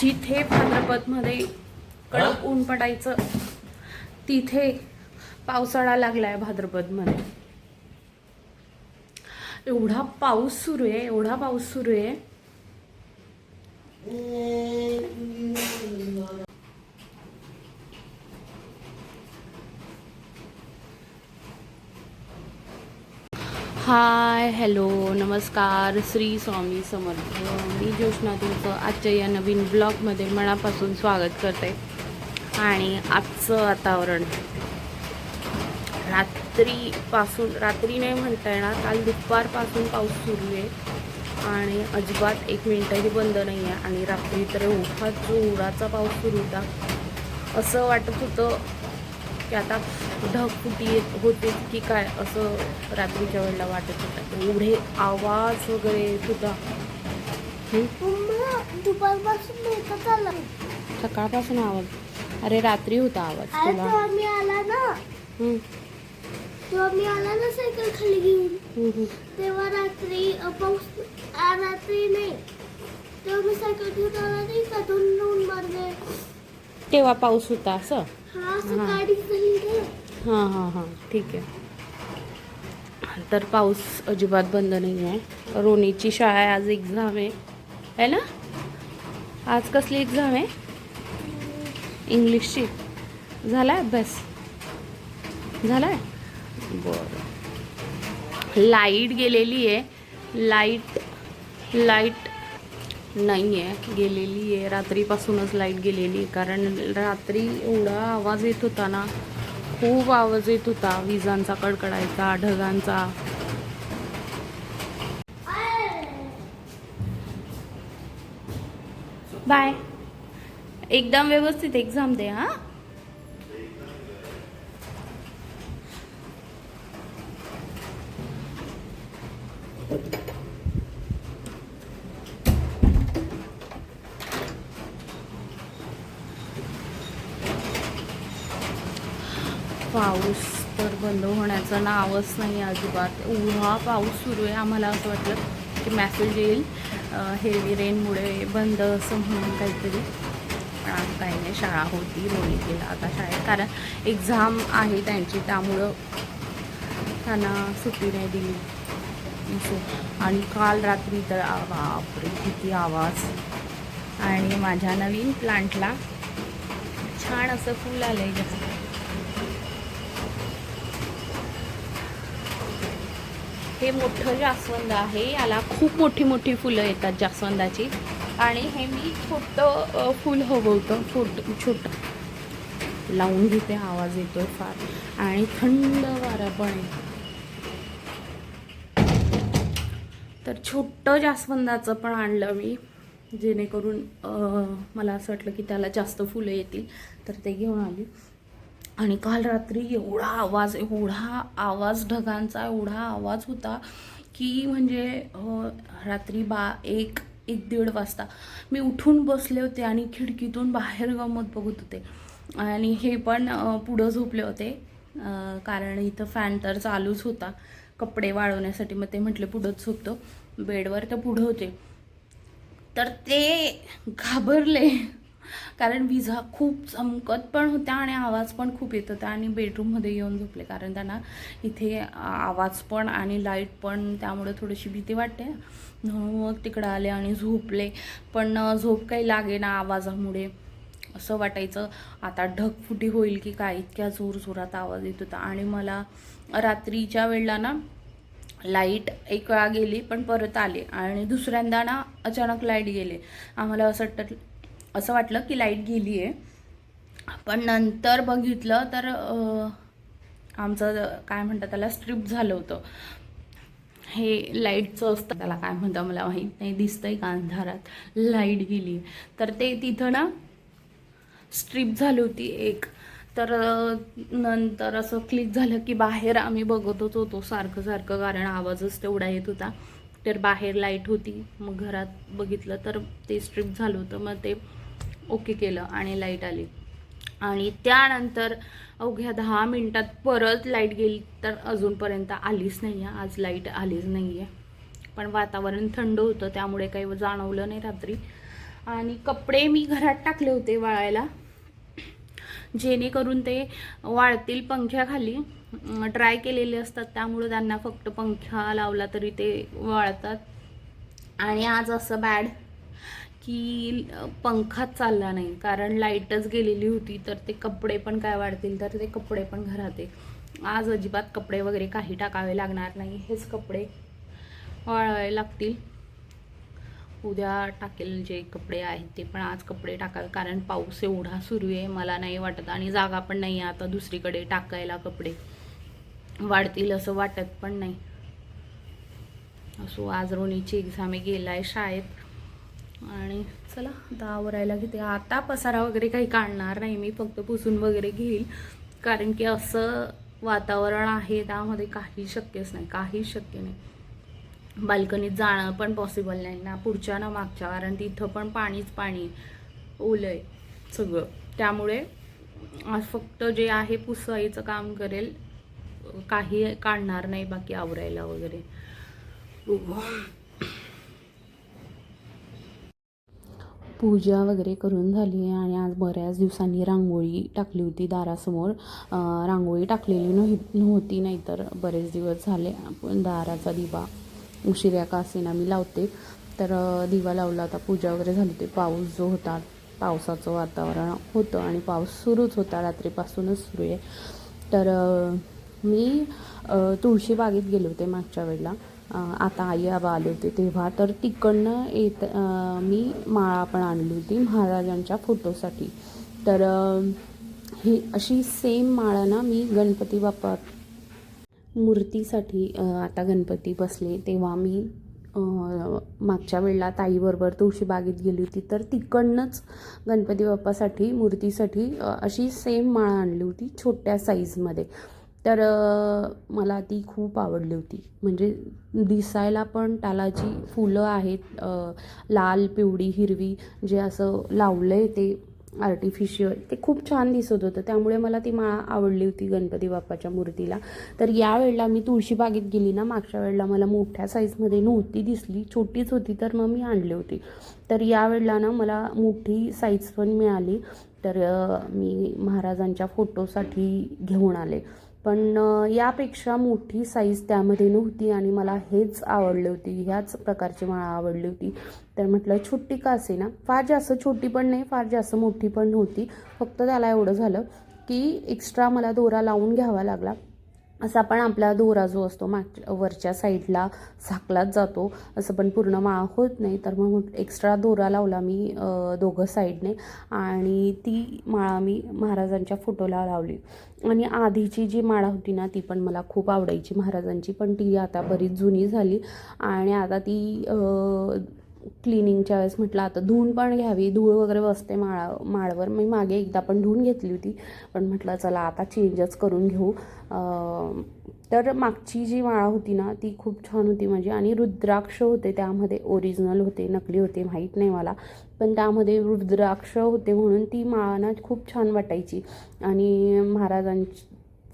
जिथे भाद्रपदमध्ये कडक ऊन पडायचं तिथे पावसाळा लागलाय भाद्रपदमध्ये. एवढा पाऊस सुरू आहे एवढा पाऊस सुरू आहे. हाय हॅलो नमस्कार श्री स्वामी समर्थ. मी ज्योष्णा तुमचं आजच्या या नवीन ब्लॉगमध्ये मनापासून स्वागत करते. आणि आजचं वातावरण. रात्रीपासून रात्री नाही म्हणता येणार काल दुपारपासून पाऊस सुरू आहे. आणि अजिबात एक मिनटंही बंद नाही आहे. आणि रात्री तर एवढा जोराचा पाऊस सुरू होता. असं वाटत होतं की आता ढगफुटी येत होते की काय असं रात्रीच्या वेळेला वाटत होतं. एवढे आवाज वगैरे आला. सकाळपासून आवाज. अरे रात्री होता आवाज तुला. आला ना. तेव्हा मी आला ना सायकल खाली घेऊन. तेव्हा रात्री पाऊस आ, रात्री नाही. तेव्हा मी सायकल घेऊन आला नाही का? दोन मारले तेव्हा पाऊस होता असं? हा हां हां. हां ठीक आहे. तर पाऊस अजिबात बंद नाही आहे. रोनीची शाळा आहे आज एक्झाम आहे. है ना? आज कसली एक्झाम आहे? इंग्लिशची झाला आहे अभ्यास? झाला आहे बरं. लाइट गेलेली आहे. लाइट लाइट नाही आहे गेलेली आहे. रात्रीपासूनच लाइट गेलेली आहे. कारण रात्री एवढा आवाज येत होता ना खूप आवाज येत होता. विजांचा कडकडायचा ढगांचा. बाय एकदम व्यवस्थित एक्झाम दे हा? पाऊस तर बंद होण्याचं नावच नाही अजिबात. एवढा पाऊस सुरू आहे. आम्हाला असं वाटलं की मॅसेज येईल. हेवी रेनमुळे बंद असं म्हणून काहीतरी. पण आज काही नाही शाळा होती रोली गेला आता शाळेत. कारण एक्झाम आहे त्यांची त्यामुळं त्यांना सुट्टी नाही दिली. आणि काल रात्री तर बापरे किती आवाज. आणि माझ्या नवीन प्लांटला छान असं फुल आलं आहे जास्त. हे मोठं जास्वंद आहे. याला खूप मोठी मोठी फुलं येतात जास्वंदाची. आणि हे मी छोटं फुल फूल हवं होतं छोट छोटं. लावून घेते आवाज येतोय फार. आणि थंड वारा पण आहे. तर छोटं जास्वंदाचं पण आणलं मी जेणेकरून मला असं वाटलं की त्याला जास्त फुलं येतील. तर ते घेऊन आली. आणि काल रात्री एवढा आवाज एवढा आवाज ढगांचा एवढा आवाज होता की म्हणजे रात्री बा एक एक दीड वाजता मी उठून बसले होते आणि खिडकीतून बाहेर गमत बघत होते. आणि हे पण पुढं झोपले होते. कारण इथं फॅन तर चालूच होता. कपडे वाळवण्यासाठी मग ते म्हटले पुढंच झोपतो. बेडवर तर पुढं होते. तर ते घाबरले. कारण विजा खूप चमकत पण होत्या आणि आवाज पण खूप येत होता आणि बेडरूममध्ये येऊन झोपले. कारण त्यांना इथे आवाज पण आणि लाइट पण त्यामुळे थोडीशी भीती वाटते. म्हणून मग तिकडं आले आणि झोपले. पण झोप काही लागे ना आवाजामुळे. असं वाटायचं आता ढगफुटी होईल की काय? इतक्या जोर जोरात आवाज येत होता. आणि मला रात्रीच्या वेळेला ना लाइट एक वेळा गेली पण परत आले. आणि दुसऱ्यांदा ना अचानक लाइट गेले. आम्हाला असं वाटतं असं वाटलं की लाइट गेली आहे पण नंतर बघितलं तर आमचं काय म्हणतात त्याला स्ट्रिप झालं होतं. हे लाईटचं असतं त्याला काय म्हणतं मला माहीत नाही दिसतंय का अंधारात? लाइट गेली. तर ते तिथं ना स्ट्रीप झाली होती एक. तर नंतर असं क्लिक झालं की बाहेर आम्ही बघतच होतो सारखं सारखं कारण आवाजच तेवढा येत होता. तर बाहेर लाइट होती. मग घरात बघितलं तर ते स्ट्रीप झालं होतं. मग ते ओके केलं आणि लाइट आली. आणि त्यानंतर अवघ्या दहा मिनटात परत लाइट गेली तर अजूनपर्यंत आलीच नाही आहे. आज लाइट आलीच नाही आहे. पण वातावरण थंड होतं त्यामुळे काही जाणवलं नाही रात्री. आणि कपडे मी घरात टाकले होते वाळायला. जेणेकरून ते वाळतील पंख्याखाली. ड्राय केलेले असतात त्यामुळं त्यांना फक्त पंखा लावला तरी ते वाळतात. आणि आज असं बॅड की पंखाच चालला नाही. कारण लाईटच गेलेली होती तर ते कपडे पण काय वाढतील तर ते कपडे पण घरात आहे आज अजिबात कपडे वगैरे काही टाकावे लागणार नाही हेच कपडे वाळवावे लागतील. उद्या टाकेल जे कपडे आहेत ते पण आज कपडे टाकावे कारण पाऊस एवढा सुरू आहे मला नाही वाटत. आणि जागा पण नाही आहे आता दुसरीकडे टाकायला कपडे. वाढतील असं वाटत पण नाही. असो आज रोनीची एक्झाम आहे शाळेत. आणि चला आता आवरायला घेते. आता पसारा वगैरे काही काढणार नाही. मी फक्त पुसून वगैरे घेईल. कारण की असं वातावरण आहे त्यामध्ये काही शक्यच नाही. काहीच शक्य नाही. बाल्कनीत जाणं पण पॉसिबल नाही ना. पुढच्या ना मागच्या. कारण तिथं पण पाणीच पाणी ओलं आहे सगळं. त्यामुळे आज फक्त जे आहे पुसाईचं काम करेल काही काढणार नाही बाकी आवरायला वगैरे. पूजा वगैरे करून झाली आहे आणि आज बऱ्याच दिवसांनी रांगोळी टाकली होती दारासमोर. रांगोळी टाकलेली नव्ह नव्हती नाहीतर बरेच दिवस झाले. आपण दाराचा दिवा उशिऱ्या का असेना मी लावते. तर दिवा लावला होता पूजा वगैरे झाली होती. पाऊस जो होता पावसाचं वातावरण होतं आणि पाऊस सुरूच होता. रात्रीपासूनच सुरू आहे. तर मी तुळशीबागेत तुळशी बागेत गेले होते मागच्या वेळेला. आता आई आबा आले होते तेव्हा. तर तिकडनं येत मी माळा पण आणली होती महाराजांच्या फोटोसाठी. तर ही अशी सेम माळा ना मी गणपती बाप्पा मूर्तीसाठी आता गणपती बसले. तेव्हा मी मागच्या वेळेला ताईबरोबर तुळशीबागेत गेली होती. तर तिकडनंच गणपती बाप्पासाठी मूर्तीसाठी अशी सेम माळा आणली होती छोट्या साईजमध्ये तर मला ती खूप आवडली होती. म्हणजे दिसायला पण त्याला जी फुलं आहेत लाल पिवळी हिरवी जे असं लावलं आहे ते आर्टिफिशियल ते खूप छान दिसत होतं. त्यामुळे मला ती माळा आवडली होती गणपती बाप्पाच्या मूर्तीला. तर यावेळेला मी तुळशीबागेत गेली ना मागच्या वेळेला मला मोठ्या साईजमध्ये नव्हती दिसली. छोटीच होती तर मग मी आणली होती. तर यावेळेला ना मला मोठी साईज पण मिळाली. तर मी महाराजांच्या फोटोसाठी घेऊन आले. पण यापेक्षा मोठी साईज त्यामध्ये नव्हती आणि मला हेच आवडली होती ह्याच प्रकारची मला आवडली होती. तर म्हटलं छोटी का असे ना फार जास्त छोटी पण नाही फार जास्त मोठी पण नव्हती. फक्त त्याला एवढं झालं की एक्स्ट्रा मला दोरा लावून घ्यावा लागला. असा पण आपला दोरा जो असतो मागच्या वरच्या साईडला झाकलाच जातो. असं पण पूर्ण माळा होत नाही. तर मग एक्स्ट्रा दोरा लावला मी दोघं साईडने. आणि ती माळा मी महाराजांच्या फोटोला लावली. आणि आधीची जी माळा होती ना ती पण मला खूप आवडायची. महाराजांची पण ती आता बरीच जुनी झाली. आणि आता ती क्लिनिंगच्या वेळेस म्हटलं आता धुवून पण घ्यावी धूळ वगैरे बसते माळा माळवर. मी मागे एकदा पण धुवून घेतली होती पण म्हटलं चला आता चेंजच करून घेऊ. तर मागची जी माळा होती ना ती खूप छान होती माझी. आणि रुद्राक्ष होते त्यामध्ये ओरिजिनल होते नकली होते माहीत नाही मला. पण त्यामध्ये रुद्राक्ष होते म्हणून ती माळा ना खूप छान वाटायची. आणि महाराजांची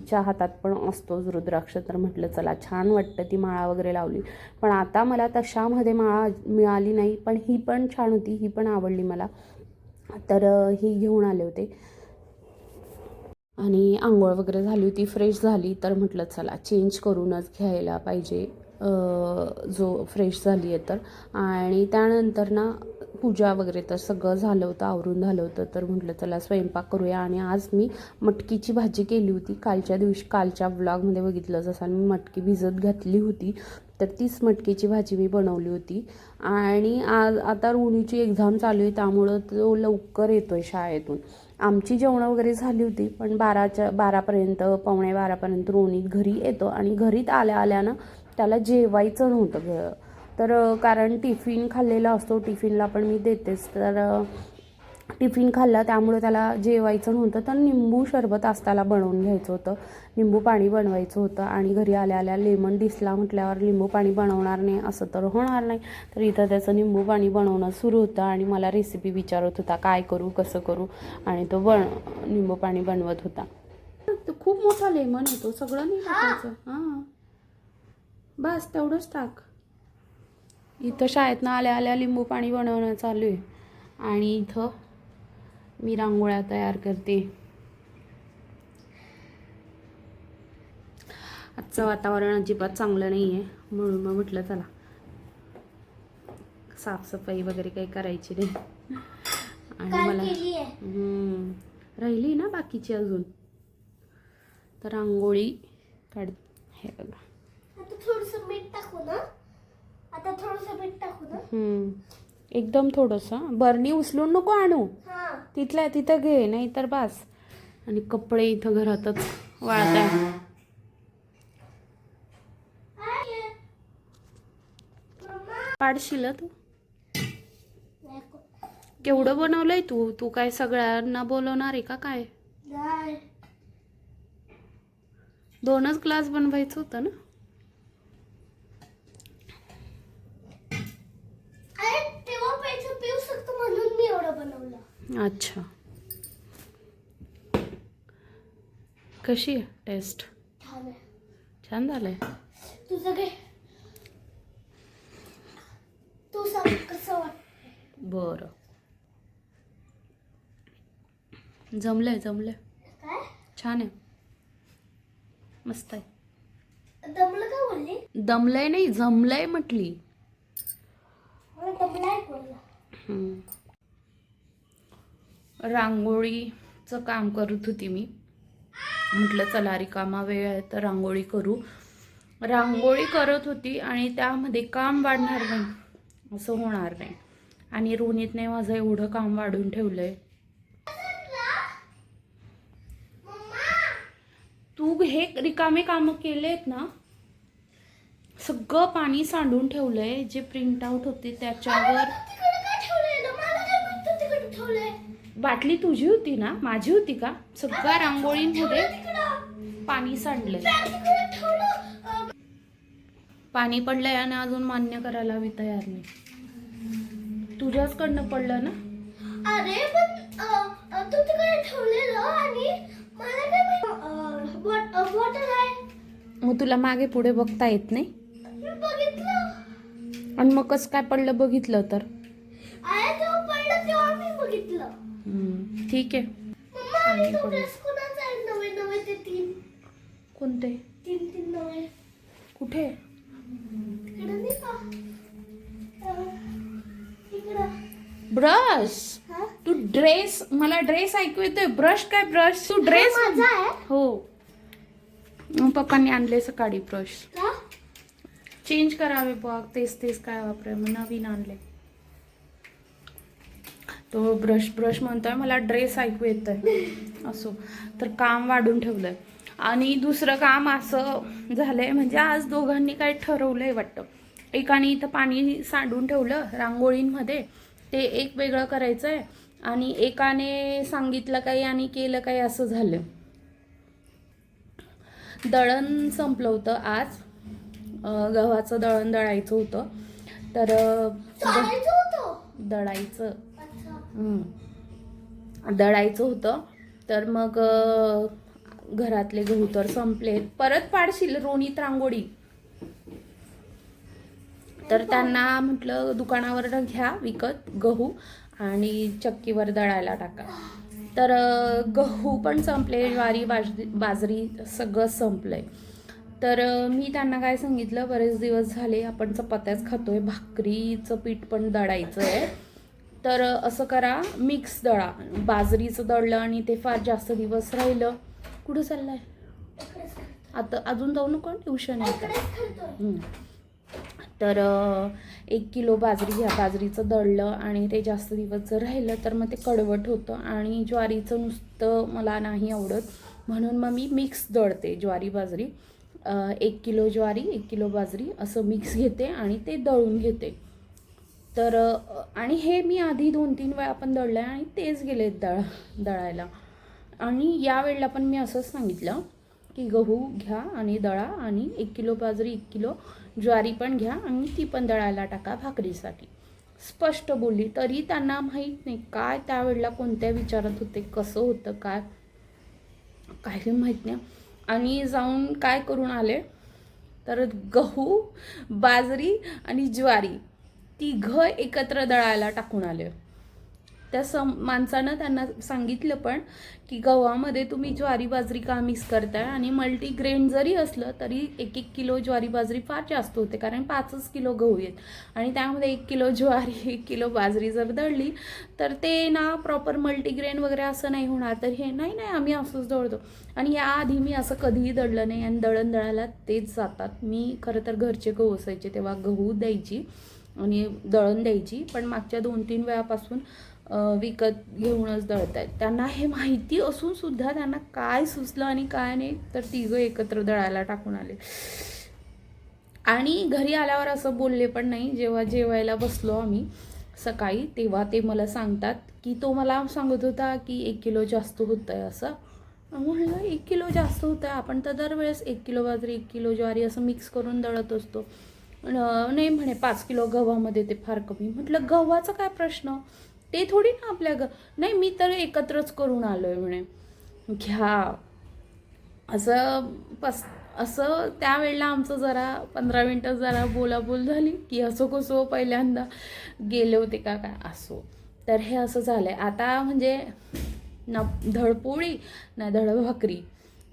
च्या हातात पण असतोच रुद्राक्ष. तर म्हटलं चला छान वाटतं ती माळा वगैरे लावली. पण आता मला तशामध्ये माळा मिळाली नाही. पण ही पण छान होती. ही पण आवडली मला. तर ही घेऊन आले होते. आणि आंघोळ वगैरे झाली होती. फ्रेश झाली. तर म्हटलं चला चेंज करूनच घ्यायला पाहिजे. जो फ्रेश झाली आहे तर. आणि त्यानंतर ना पूजा वगैरे तर सगळं झालं होतं आवरून झालं होतं. तर म्हटलं चला स्वयंपाक करूया. आणि आज मी मटकीची भाजी केली होती. कालच्या दिवशी कालच्या ब्लॉगमध्ये बघितलं जसं मी मटकी भिजत घातली होती तर तीच मटकीची भाजी मी बनवली होती. आणि आज आता रोणीची एक्झाम चालू आहे त्यामुळं तो लवकर येतो आहे शाळेतून. आमची जेवणं वगैरे झाली होती पण बाराच्या बारापर्यंत पावणे बारापर्यंत रोनी घरी येतो. आणि घरीत आल्या आल्यानं त्याला जेवायचं नव्हतं. घ तर कारण टिफिन खाल्लेला असतो टिफिनला पण मी देतेच. तर टिफिन खाल्ला त्यामुळे त्याला जेवायचं नव्हतं तर निंबू सरबत आस्ताला बनवून घ्यायचं होतं. निंबू पाणी बनवायचं होतं आणि घरी आल्या आल्या लेमन दिसला म्हटल्यावर लिंबू पाणी बनवणार नाही असं तर होणार नाही. तर इथं त्याचं निंबू पाणी बनवणं सुरू होतं आणि मला रेसिपी विचारत होता काय करू कसं करू? आणि तो बन निंबू पाणी बनवत होता. तो खूप मोठा लेमन येतो सगळं नाही टाकायचं. हां. बस तेवढंच टाक. इथं शाळेतनं आल्या आल्या लिंबू पाणी बनवणं चालू आहे. आणि इथं मी रांगोळ्या तयार करते. आजचं वातावरण अजिबात चांगलं नाही आहे म्हणून मग म्हटलं चला. साफसफाई वगैरे काही करायची नाही. आणि मला राहिली ना बाकीची अजून? तर रांगोळी काढ हे बघा. मीठ टाकू ना? आता थोडस मीठ टाकू ना हम्म, एकदम थोडंसं बरणी उचलून नको आणू हा तिथल्या तिथं घे नाही तर बास आणि कपडे इथं घरातच वाळत आहे. मम्मा. पाडशील तू नको. केवढं बनवलंय तू तू काय सगळ्यांना बोलवणार आहे का काय नाही. दोनच ग्लास बनवायचं होतं ना अरे तेव्हा प्यायचं पिऊ शकतो म्हणून मी एवढं बनवलं. अच्छा. कशी आहे टेस्ट छान झालंय? तुझं काय तू सांग कसं वाटत बरं. जमलंय जमलंय. छान आहे. मस्त आहे. दमलं का बोलली? दमलंय नाही जमलंय म्हटली. मला दमलाय बोलला. रांगोळीचं काम करत होती मी. म्हटलं चला रिकामा वेळ आहे तर रांगोळी करू. रांगोळी करत होती आणि त्यामध्ये काम वाढणार नाही असं होणार नाही. आणि रोनीतने माझं एवढं काम वाढून ठेवलंय. तू हे रिकामे कामं केले आहेत ना सगळं पाणी सांडून ठेवलंय. जे प्रिंट आउट होते त्याच्यावर तिकडे काय ठेवलंय ना मला काय माहीत तू तिकडे ठेवलंय बाटली तुझी होती ना माझी होती का? सगळ्या रांगोळींमध्ये पाणी सांडलंय. पाणी पडलंय आणि अजून मान्य करायला मी तयार नाही. तुझ्याचकडनं पडलं ना? अरे पण अं, अं, तू तिकडे ठेवलेलं आणि मला काय माहीत बॉटल आहे. मग तुला मागे पुढे बघता येत नाही? आणि मग कसं काय पडलं बघितलं तर? पडलं तेव्हा मी बघितलं. ठीक आहे. मम्मा आणि तो ड्रेस कोणाचा आहे. नवे नवे ते तीन. कोणते? तीन तीन नवे. कुठे? ब्रश. तू ड्रेस मला ड्रेस ऐकू येतोय. ब्रश काय ब्रश? तू ड्रेस हा. हो पप्पांनी आणले सकाळी ब्रश. चेंज करावे बघ तेच तेच काय वापराय मग नवीन आणले. तो ब्रश ब्रश म्हणतोय मला ड्रेस ऐकू येतोय. असो. तर काम वाढून ठेवलंय. आणि दुसरं काम असं झालंय म्हणजे आज दोघांनी काय ठरवलंय वाटतं. एकाने इथं पाणी सांडून ठेवलं रांगोळींमध्ये. ते एक वेगळं करायचं आहे आणि एकाने सांगितलं काही आणि केलं काही असं झालं. दळण संपलं होतं आज. गव्हाचं दळण दळायचं होतं. तर दळायचं. दळायचं होतं. तर मग घरातले गहू तर संपले. परत पाडशील रोणीत रांगोळी तर त्यांना म्हटलं दुकानावर घ्या विकत गहू आणि चक्कीवर दळायला टाका. तर गहू पण संपले. ज्वारी बाजरी बाजरी सगळं संपलंय. तर मी त्यांना काय सांगितलं बरेच दिवस झाले आपण चपात्याच खातोय. भाकरीचं पीठ पण दळायचं आहे तर असं करा मिक्स दळा. बाजरीचं दळलं आणि ते फार जास्त दिवस राहिलं. कुठं चाललं आहे आता अजून जाऊ नको ट्युशन आहे का? तर एक किलो बाजरी घ्या. बाजरीचं दळलं आणि ते जास्त दिवस जर राहिलं तर मग ते कडवट होतं आणि ज्वारीचं नुसतं मला नाही आवडत. म्हणून मग मी मिक्स दळते ज्वारी बाजरी. एक किलो ज्वारी एक किलो बाजरी असं मिक्स घेते आणि ते दळून घेते. तर आणि हे मी आधी दोन तीन वेळा पण दळलं आहे आणि तेच गेले दळ दळायला. आणि या वेळेला पण मी असंच सांगितलं की गहू घ्या आणि दळा आणि एक किलो बाजरी एक किलो ज्वारी पण घ्या आणि ती पण दळायला टाका भाकरीसाठी. स्पष्ट बोलली. तरी त्यांना माहीत नाही काय त्यावेळेला कोणत्या विचारात होते कसं होतं काय? काही माहीत नाही. आणि जाऊन काय करून आले? तर गहू बाजरी आणि ज्वारी. तिघं एकत्र दळायला टाकून आले. त्या सम माणसानं त्यांना सांगितलं पण की गव्हामध्ये तुम्ही ज्वारी बाजरी का मिक्स करताय? आणि मल्टीग्रेन जरी असलं तरी एक एक किलो ज्वारी बाजरी फार जास्त होते कारण पाचच किलो गहू येत आणि त्यामध्ये एक किलो ज्वारी एक किलो बाजरी जर दळली तर ते ना प्रॉपर मल्टीग्रेन वगैरे असं नाही होणार. तर हे नाही नाही आम्ही असंच दळतो. आणि याआधी मी असं कधीही दळलं नाही. आणि दळण दळायला तेच जातात. मी खरं तर घरचे गहू असायचे तेव्हा गहू द्यायची. आणि दळण द्यायची पण मागच्या दोन तीन वेळापासून विकत घेऊनच दळत आहेत त्यांना हे माहिती असून सुद्धा त्यांना काय सुचलं आणि काय नाही तर तिघं एकत्र दळायला टाकून आले. आणि घरी आल्यावर असं बोलले पण नाही जेव्हा जेवायला बसलो आम्ही सकाळी तेव्हा ते मला सांगतात की तो मला सांगत होता की एक किलो जास्त होतं आहे असं म्हणलं एक किलो जास्त होतं आहे आपण तर दरवेळेस एक किलो बाजरी एक किलो ज्वारी असं मिक्स करून दळत असतो. नाही म्हणे पाच किलो गव्हामध्ये ते फार कमी. म्हटलं गव्हाचा काय प्रश्न? ते थोडी ना आपल्या ग नाही मी तर एकत्रच करून आलो आहे म्हणे. घ्या. असं पस असं त्यावेळेला आमचं जरा पंधरा मिनटं जरा बोलाबोल झाली की असो कसो पहिल्यांदा गेले होते का काय असो. तर हे असं झालं आहे आता म्हणजे ना धडपोळी ना धड भाकरी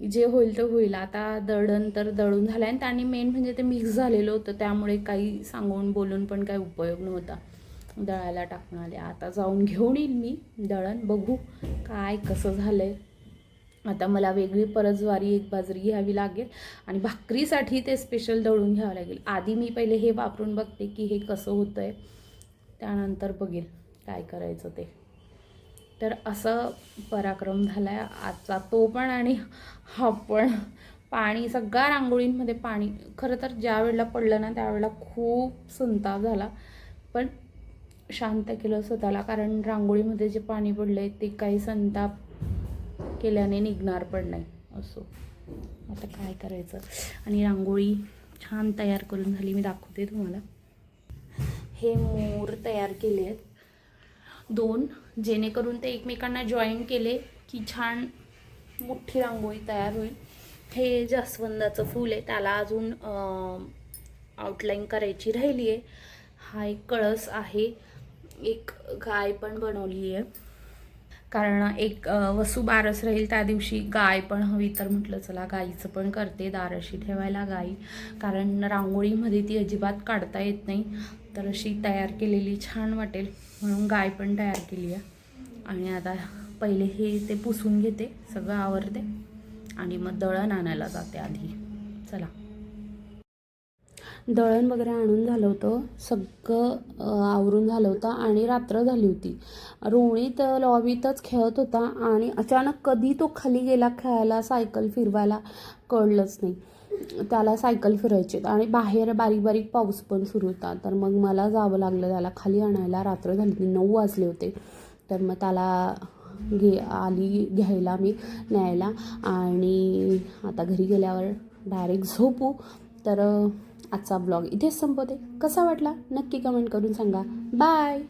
जे होईल ते होईल. आता दळण तर दळून झालं आणि त्यांनी मेन म्हणजे ते मिक्स झालेलं होतं. त्यामुळे काही सांगून बोलून पण काही उपयोग नव्हता. दळायला टाकून आले आता जाऊन घेऊन येईल मी दळण. बघू काय कसं झालं आहे आता मला वेगळी परत ज्वारी एक बाजरी घ्यावी लागेल आणि भाकरीसाठी ते स्पेशल दळून घ्यावं लागेल. आधी मी पहिले हे वापरून बघते की हे कसं होतं आहे त्यानंतर बघेल काय करायचं ते. तर असं पराक्रम झाला आहे आजचा तो पण आणि हा पण. पाणी सगळ्या रांगोळींमध्ये पाणी. खरं तर ज्या वेळेला पडलं ना त्यावेळेला खूप संताप झाला. पण शांत केलं स्वतःला कारण रांगोळीमध्ये जे पाणी पडलं आहे ते काही संताप केल्याने निघणार पण नाही. असो. आता काय करायचं? आणि रांगोळी छान तयार करून झाली. मी दाखवते तुम्हाला. हे मोर तयार केले आहेत दोन जेणेकरून ते एकमेकांना जॉईन केले की छान मोठी रांगोळी तयार होईल. हे जास्वंदाचं फूल आहे. त्याला अजून आउटलाईन करायची राहिली आहे. हा एक कळस आहे. एक गाय पण बनवली आहे. कारण एक अ, वसू बारस राहील त्या दिवशी गाय पण हवी तर म्हटलं चला गाईचं पण करते. दाराशी ठेवायला गाई. कारण रांगोळीमध्ये ती अजिबात काढता येत नाही. तर अशी तयार केलेली छान वाटेल. म्हणून गाय पण तयार केली आहे आणि आता पहिले हे ते पुसून घेते. सगळं आवरते. आणि मग दळण आणायला जाते आधी. चला. दळण वगैरे आणून झालं होतं. सगळं आवरून झालं होतं आणि रात्र झाली होती. रोहित लॉबीतच खेळत होता आणि अचानक कधी तो खाली गेला खेळायला सायकल फिरवायला कळलंच नाही. त्याला सायकल फिरायची आणि बाहेर बारीक बारीक पाऊस पण सुरू होता. तर मग मला जावं लागलं त्याला. खाली आणायला रात्र झाली होती. नऊ वाजले होते. तर मग त्याला घे आली घ्यायला मी न्यायला. आणि आता घरी गेल्यावर डायरेक्ट झोपू. तर आजचा ब्लॉग इथेच संपवते. कसा वाटला? नक्की कमेंट करून सांगा. बाय